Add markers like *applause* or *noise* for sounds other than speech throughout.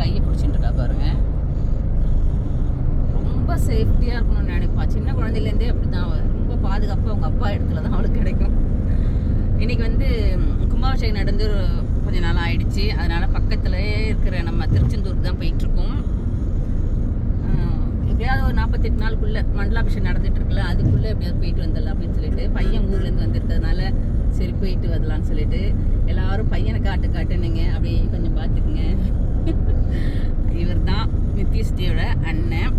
கையை பிடிச்சிட்டு இருக்கா பாருங்க. ரொம்ப சேஃப்டியாக இருக்கணும்னு நினைப்பா. சின்ன குழந்தையிலேருந்தே அப்படி தான் ரொம்ப பாதுகாப்பாக அவங்க அப்பா இடத்துல தான் அவளுக்கு கிடைக்கும். இன்னைக்கு வந்து கும்பாபிஷேகம் நடந்து கொஞ்ச நாள் ஆயிடுச்சு. அதனால பக்கத்துலயே இருக்கிற நம்ம திருச்செந்தூருக்கு தான் போயிட்டு இருக்கோம் எப்படியாவது ஒரு நாற்பத்தெட்டு நாளுக்குள்ள மண்டலாபிஷேகம் நடந்துட்டு இருக்குல்ல அதுக்குள்ள எப்படியாவது போயிட்டு வந்துடலாம் அப்படின்னு சொல்லிட்டு பையன் ஊர்லேருந்து வந்திருக்கிறதுனால சரி போயிட்டு வரலான்னு சொல்லிட்டு எல்லாரும் பையனை காட்டு காட்டுனுங்க. அப்படியே கொஞ்சம் பார்த்துக்குங்க. இவர் தான் நித்யஸ்ரீயோட அண்ணன்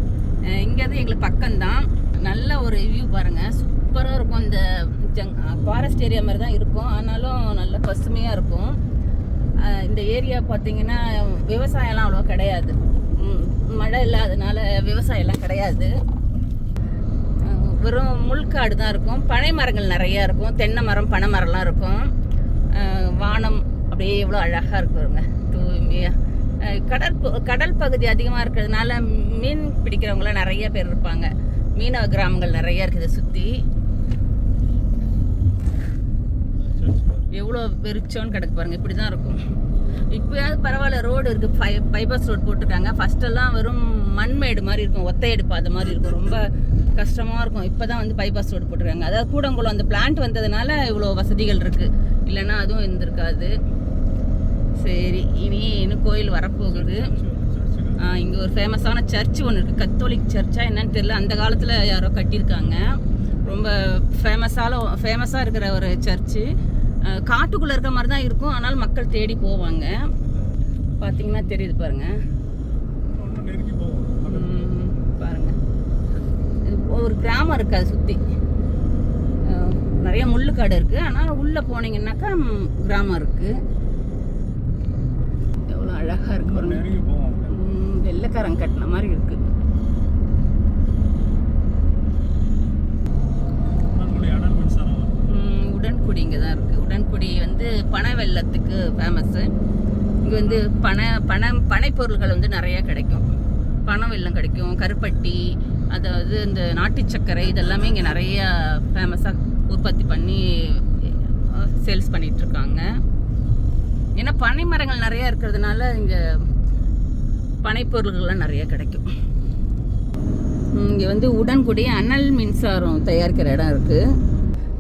இங்கேருந்து எங்களுக்கு பக்கம்தான். நல்ல ஒரு வியூ பாருங்க. சூப்பராக இருக்கும் இந்த ஜங் ஃபாரஸ்ட் ஏரியா மாதிரி தான் இருக்கும். ஆனாலும் நல்ல பசுமையாக இருக்கும். இந்த ஏரியா பார்த்தீங்கன்னா விவசாயம்லாம் அவ்வளோ கிடையாது. மழை இல்லாதனால விவசாயம்லாம் கிடையாது. வெறும் முள்காடு தான் இருக்கும். பனை மரங்கள் நிறையா இருக்கும். தென்னை மரம் பனை மரம்லாம் இருக்கும். வானம் அப்படியே எவ்வளோ அழகாக இருக்குங்க தூய்மையாக கடல் கடல் பகுதி அதிகமாக இருக்கிறதுனால மீன் பிடிக்கிறவங்களாம் நிறைய பேர் இருப்பாங்க. மீனவ கிராமங்கள் நிறைய இருக்குது சுற்றி எவ்வளோ வெறிச்சோன்னு கிடக்கு பாருங்க இப்படி தான் இருக்கும். இப்போயாவது பரவாயில்ல ரோடு இருக்குது ஃபை பைபாஸ் ரோடு போட்டிருக்காங்க. ஃபஸ்ட்டெல்லாம் வெறும் மண்மேடு மாதிரி இருக்கும் ஒத்தையடி பாதை மாதிரி இருக்கும். ரொம்ப கஷ்டமாக இருக்கும். இப்போ தான் வந்து பைபாஸ் ரோடு போட்டிருக்காங்க. அதாவது கூடங்குளம் அந்த பிளான்ட் வந்ததுனால இவ்வளோ வசதிகள் இருக்குது இல்லைன்னா அதுவும் இருந்திருக்காது. சரி இனி இன்னும் கோயில் வரப்போகுது. இங்கே ஒரு ஃபேமஸான சர்ச் ஒன்று இருக்குது கத்தோலிக் சர்ச்சா என்னன்னு தெரியல. அந்த காலத்தில் யாரோ கட்டியிருக்காங்க. ரொம்ப ஃபேமஸால ஃபேமஸாக இருக்கிற ஒரு சர்ச்சு காட்டுக்குள்ளே இருக்கிற மாதிரி தான் இருக்கும். ஆனால் மக்கள் தேடி போவாங்க. பார்த்தீங்கன்னா தெரியுது பாருங்க. பாருங்கள் பாருங்க. ஒரு கிராமம் இருக்குது அதை சுற்றி நிறைய முள்ளுக்காடு இருக்குது ஆனால் உள்ளே போனீங்கன்னாக்கா கிராமம் இருக்குது அழகாக இருக்கு. வெள்ளைக்காரன் கட்டின மாதிரி இருக்கு. உடன்குடி இங்கே தான் இருக்குது உடன்குடி வந்து பனை வெள்ளத்துக்கு ஃபேமஸ்ஸு இங்கே வந்து பனை பனை பனைப்பொருள்கள் வந்து நிறைய கிடைக்கும். பனை வெல்லம் கிடைக்கும் கருப்பட்டி அதாவது இந்த நாட்டு சர்க்கரை இதெல்லாமே இங்கே நிறைய ஃபேமஸாக உற்பத்தி பண்ணி சேல்ஸ் பண்ணிட்டு இருக்காங்க. ஏன்னா பனை மரங்கள் நிறைய இருக்கிறதுனால இங்கே பனைப்பொருள்கள்லாம் நிறைய கிடைக்கும். இங்கே வந்து உடன்குடி அனல் மின்சாரம் தயாரிக்கிற இடம் இருக்குது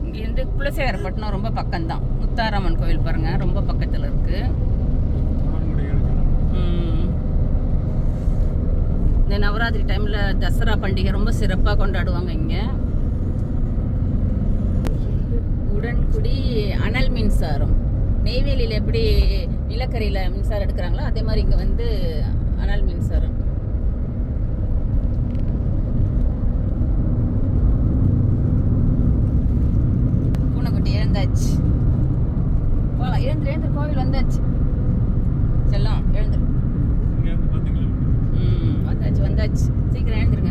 இங்கேருந்து குலசேகரப்பட்டினம் ரொம்ப பக்கம்தான். முத்தாரம்மன் கோவில் பாருங்கள் ரொம்ப பக்கத்தில் இருக்குது இந்த நவராத்திரி டைமில் தசரா பண்டிகை ரொம்ப சிறப்பாக கொண்டாடுவாங்க இங்கே. உடன்குடி அனல் மின்சாரம். நெய்வேலியில் எப்படி நிலக்கரியில் மின்சாரம் எடுக்கிறாங்களோ அதே மாதிரி இங்கே வந்து அனல் மின்சாரம். பூனைக்குட்டி எழுந்தாச்சு. போகலாம் எழுந்து எழுந்து கோவில் வந்தாச்சு. செல்லம் எழுந்துரு ம் வந்தாச்சு வந்தாச்சு. சீக்கிரம் எழுந்துருங்க.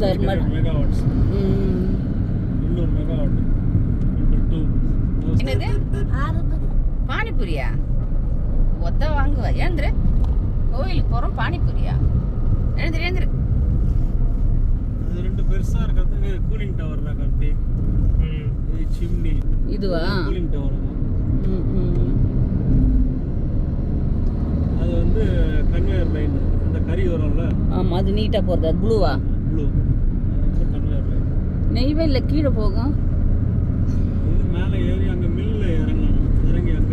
Thermal. ம். என்னது பானிபூரியா? ஒத்த வாங்குவா. எழுந்துரு கோயிலுக்கு போகிறோம் பானிபூரியா. எழுந்துரு எழுந்துரு. அது ரெண்டு பெருசா இருக்கிறது கூலிங் டவர் தான் கார்த்தி. இது சிம்னி. இதுவா? Cooling tower. அது வந்து கன்வேயர் லைன். அந்த கறி வரும்ல? ஆமா அது நீட்டாக போகிறது அது ப்ளூவா ப்ளூ நெய்வேலியில் கீழே போகும். இது மேலே ஏறி அங்கே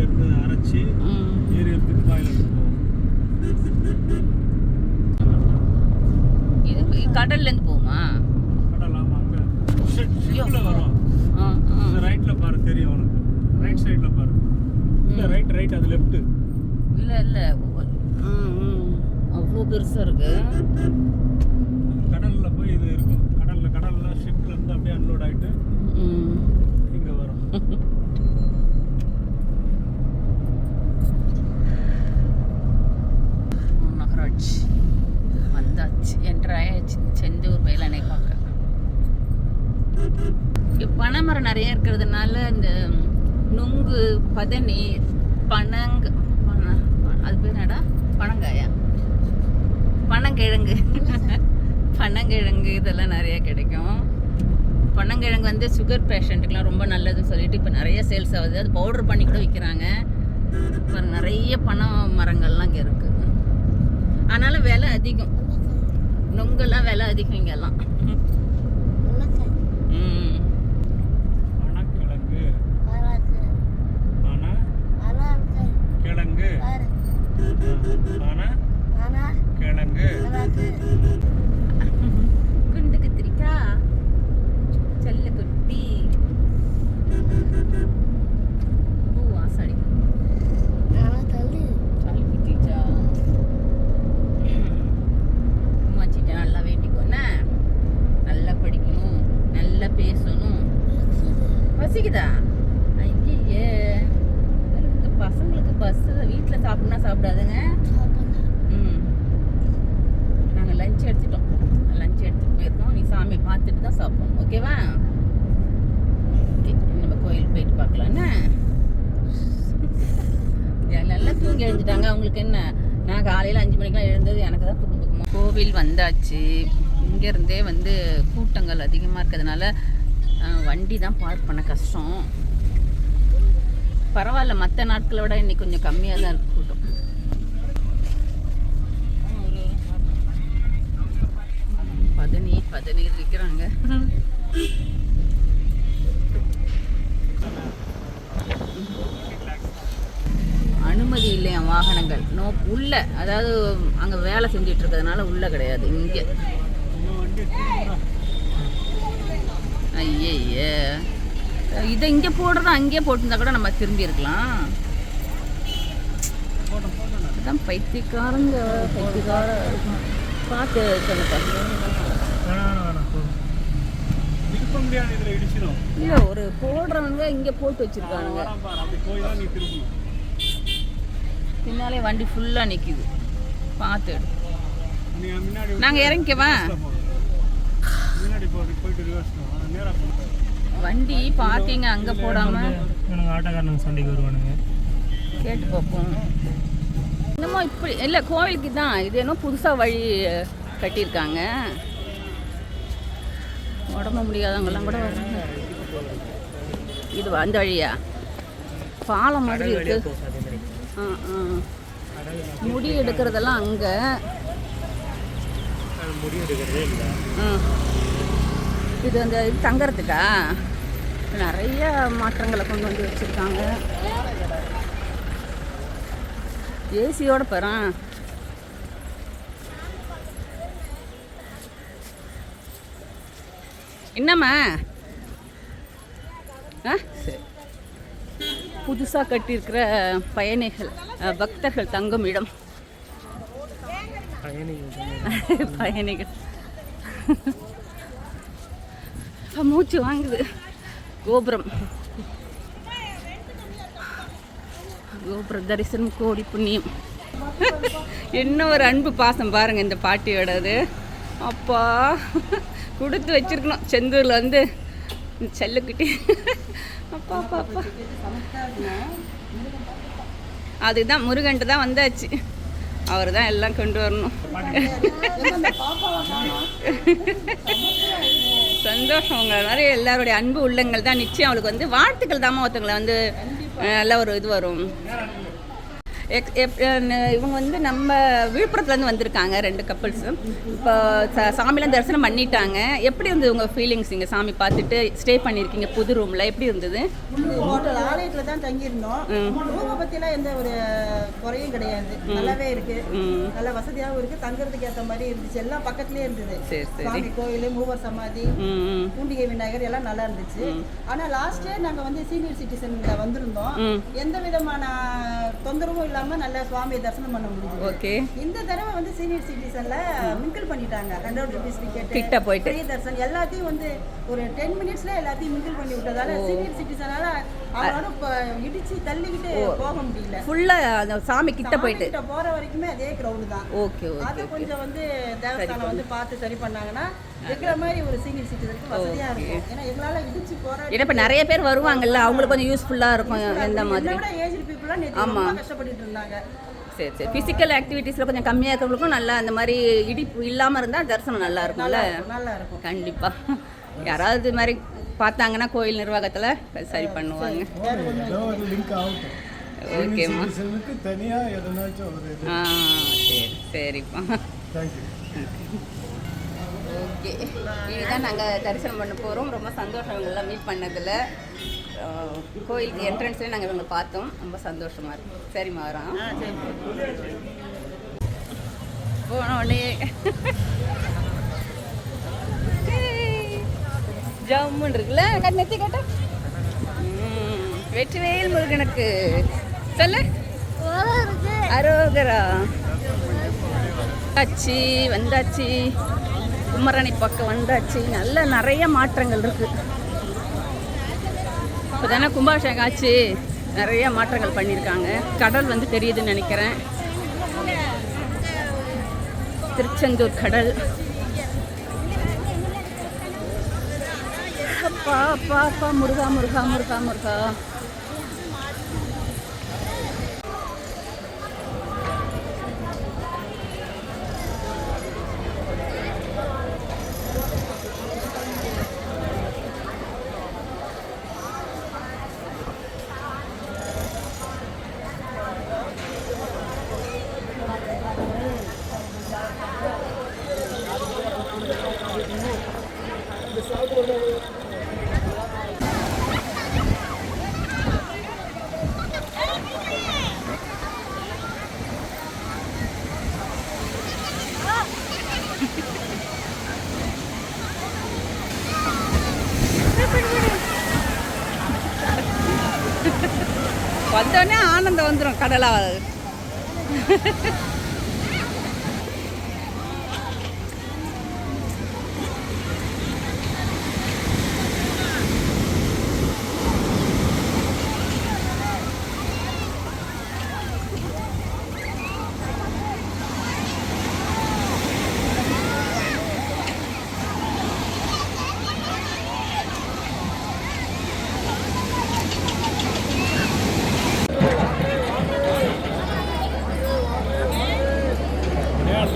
அங்கேருந்து அரைச்சி. ஏறி எடுத்துட்டு போவோம். இது கடல்லேருந்து போகுமா? கடல் ஆமாம் அங்கே. ஷிப்பில் வரும். ஆ ஆ. இந்த ரைட்டில் பாரு தெரியும் உனக்கு. ரைட் சைடில் பாரு. இல்லை ரைட் ரைட் அது லெஃப்ட்டு இல்லை இல்லை. ம் ம். அவ்வளோ பெருசாக இருக்கு கடலில் போய் இது இருக்கும் கடலில் கடலில் ஷிப்பில் இருந்து அப்படியே அன்லோட் ஆகிட்டு ம் இங்கே வரும் நகராட்சி வந்தாச்சு என்ட்ராயாச்சு செந்தூர் வேலனை பார்க்க. இங்கே பனைமரம் நிறைய இருக்கிறதுனால இந்த நுங்கு பதநீர் பனங்க அது பேர் என்னடா? பனங்காயா? பனங்கிழங்கு. *laughs* பனங்கிழங்கு இதெல்லாம் நிறைய கிடைக்கும். பனங்கிழங்கு வந்து சுகர் பேஷண்ட்டுக்கெலாம் ரொம்ப நல்லதுன்னு சொல்லிட்டு இப்போ நிறைய சேல்ஸ் ஆகுது. அது பவுடர் பண்ணி கூட விற்கிறாங்க இப்போ நிறைய பனை மரங்கள்லாம் இங்கே இருக்குது ஆனாலும் விலை அதிகம். நொங்கெல்லாம் விலை அதிகம் இங்கெல்லாம். கிழங்கு. கிழங்கு. குண்டு கத்திரிக்காய். செல்ல சாமி தான் சாப்பிடுவோம் ஓகேவா ஓகே நம்ம கோயில் போயிட்டு பார்க்கலாம் என்ன எல்லாம் தூங்கி எழுந்துட்டாங்க. அவங்களுக்கு என்ன? நான் காலையில் அஞ்சு மணிக்கெலாம் எழுந்தது எனக்கு தான் தூக்கம் கோவில் வந்தாச்சு. இங்கேருந்தே வந்து கூட்டங்கள் அதிகமாக இருக்கிறதுனால வண்டி தான் பார்க் பண்ண கஷ்டம். பரவாயில்ல மற்ற நாட்களை விட இன்னைக்கு கொஞ்சம் கம்மியாக தான் இருக்கு கூட்டம். பதநீர் இருக்கிறாங்க. அனுமதி இல்லையா வாகனங்கள். நோ உள்ள அதாவது அங்கே வேலை செஞ்சுட்டு இருக்கிறதுனால உள்ள கிடையாது இங்கே. நம்ம இதை இங்கே போடுறதா அங்கேயே போட்டிருந்தா கூட நம்ம திரும்பி இருக்கலாம். போட்டோம் பைத்தியக்காரங்க பைத்தியக்கார பார்த்து சொன்னப்பா இல்ல ஒரு போடுறவங்க இங்கே போட்டு வச்சிருக்கானுங்க. பின்னாலே வண்டி ஃபுல்லாக நிற்கிது பார்த்து முன்னாடி நாங்க இறங்கிக்கவா? வண்டி பார்க்கிங் அங்கே போடாமல் ஆட்டோக்காரனுங்க சண்டைக்கு வருவானுங்க கேட்டு பார்ப்போம். என்னமோ இப்படி இல்லை கோவிலுக்கு தான். இது என்ன புதுசாக வழி கட்டியிருக்காங்க. உடம்பு முடியாதவங்கெல்லாம் கூட வராங்க. இது அந்த வழியா? பாலம் மாதிரி இருக்கு. ஆ ஆ. முடி எடுக்கிறதெல்லாம் அங்கே. முடி எடுக்கிறதே இல்லை. இது அந்த இது தங்கறதுக்கா? நிறைய மாற்றங்களை கொண்டு வந்து வச்சுருக்காங்க. ஏசியோட போகிறான் என்னம்மா? புதுசாக கட்டியிருக்கிற பயணிகள் பக்தர்கள் தங்கும் இடம். பயணிகள் *laughs* மூச்சு வாங்குது. கோபுரம். கோபுர தரிசனம் கோடி புண்ணியம். *laughs* என்ன ஒரு அன்பு பாசம் பாருங்க இந்த பாட்டியோடது. அப்பா. கொடுத்து வச்சிருக்கணும். செந்தூரில் வந்து செல்லுக்குட்டி அப்பா அப்பா அப்பா. அதுதான் முருகன்ட்டு தான் வந்தாச்சு. அவர் தான் எல்லாம் கொண்டு வரணும். சந்தோஷம். உங்களை மாதிரி எல்லாருடைய அன்பு உள்ளங்கள் தான் நிச்சயம். அவளுக்கு வந்து வாழ்த்துக்கள் தாம்மா ஒருத்தவங்களை வந்து நல்ல ஒரு இது வரும். இவங்க வந்து நம்ம விழுப்புரத்துலேருந்து வந்திருக்காங்க ரெண்டு கப்பல்ஸ் இப்போ சாமிலாம் தரிசனம் பண்ணிட்டாங்க. எப்படி இருந்தது உங்கள் ஃபீலிங்ஸ் இங்கே சாமி பார்த்துட்டு ஸ்டே பண்ணியிருக்கீங்க புது ரூமில் எப்படி இருந்தது? ஹோட்டல் ஆலயத்துல தான் தங்கியிருந்தோம். ரூமை பத்திலாம் எந்த ஒரு குறையும் கிடையாது. நல்லாவே இருக்கு. நல்ல வசதியாகவும் இருக்கு. தங்குறதுக்கு ஏற்ற மாதிரி இருந்துச்சு. எல்லாம் பக்கத்துலயே இருந்தது. சாமி கோயில் மூவர் சமாதி பூண்டிகை விநாயகர் எல்லாம் நல்லா இருந்துச்சு. ஆனா லாஸ்ட் இயர் நாங்க வந்து சீனியர் சிட்டிசன்ல வந்திருந்தோம். எந்த விதமான தொந்தரவும் இல்லாம நல்ல சுவாமியை தரிசனம் பண்ண முடிஞ்சது. ஓகே. இந்த தடவை வந்து சீனியர் சிட்டிசன்ல மிங்கிள் பண்ணிட்டாங்க. ஹண்ட்ரட் ருபீஸ் டிக்கெட் கிட்ட போயிட்டு. ஃப்ரீ தர்சன் எல்லாத்தையும் வந்து ஒரு டென் மினிட்ஸ்ல எல்லாத்தையும் மிங்கிள் பண்ணி விட்டதால சீனியர் சிட்டிசனால இடிச்சு தள்ளிக்கிட்டு போக முடியல. ஃபுல்லாக அந்த சாமி கிட்ட போயிட்டு. போற வரைக்குமே அதே கிரவுண்ட் தான். ஓகே ஓகே அதை கொஞ்சம் வந்து தேவஸ்தானம் வந்து பார்த்து சரி பண்ணாங்கன்னா இருக்கிற மாதிரி ஒரு சீனியர் சிட்டிசனுக்கு வசதியா இருக்கும். ஏன்னா எங்களால இடிச்சு போற இப்போ நிறைய பேர் வருவாங்கல்ல அவங்களுக்கு கொஞ்சம் யூஸ்ஃபுல்லாக இருக்கும் எந்த மாதிரி. விட ஏஜ் ரொம்ப கஷ்டப்பட்டுட்டு இருந்தாங்க. சரி சரி. ஃபிசிக்கல் ஆக்டிவிட்டீஸில் கொஞ்சம் கம்மியாக இருக்கிறவங்களுக்கும் நல்லா அந்த மாதிரி இடிப்பு இல்லாமல் இருந்தால் தரிசனம் நல்லா இருக்கும்ல? நல்லா இருக்கும் கண்டிப்பாக யாராவது இது மாதிரி பார்த்தாங்கன்னா கோயில் நிர்வாகத்தில் சரி பண்ணுவாங்க. ஓகேம்மா ஆ சரி சரிப்பா. ஓகே இதுதான் நாங்கள் தரிசனம் பண்ண போகிறோம் ரொம்ப சந்தோஷம் இவங்கெல்லாம் மீட் பண்ணதில். கோயிலுக்கு என்ட்ரன்ஸ்லேயே நாங்கள் இவங்களை பார்த்தோம். ரொம்ப சந்தோஷமாக இருக்கும் சரிம்மா வரோம். போன உடனே. ஜம்முன்னு இருக்குல்ல? கண்ணு நெத்தி கட்ட? வெற்றிவேல் முருகனுக்கு. சொல்லு. அரோகரா. வந்தாச்சு வந்தாச்சு. குமரணி பக்கம் வந்தாச்சு. நல்ல நிறைய மாற்றங்கள் இருக்கு. இப்போ தானே கும்பாபிஷேகம் ஆச்சு. நிறைய மாற்றங்கள் பண்ணியிருக்காங்க. கடல் வந்து தெரியுதுன்னு நினைக்கிறேன். திருச்செந்தூர் கடல். அப்பா அப்பா அப்பா முருகா முருகா முருகா முருகா. ஆனந்தம் வந்துடும்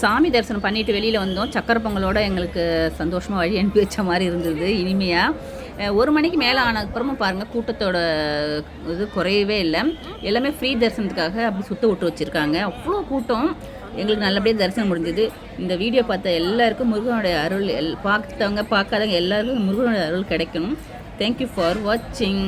சாமி தரிசனம் பண்ணிட்டு வெளியில் வந்தோம். சக்கரை பொங்கலோடு எங்களுக்கு சந்தோஷமாக வழி அனுப்பி வச்ச மாதிரி இருந்தது இனிமையாக ஒரு மணிக்கு மேலே ஆனதுக்கப்புறமும் பாருங்கள் கூட்டத்தோட இது குறையவே இல்லை. எல்லாமே ஃப்ரீ தரிசனத்துக்காக அப்படி சுத்த விட்டு வச்சுருக்காங்க. அவ்வளோ கூட்டம். எங்களுக்கு நல்லபடியாக தரிசனம் முடிஞ்சது. இந்த வீடியோ பார்த்த எல்லாருக்கும் முருகனுடைய அருள். எல் பார்த்தவங்க பார்க்காதவங்க எல்லாருக்கும் முருகனுடைய அருள் கிடைக்கணும். தேங்க்யூ ஃபார் வாட்சிங்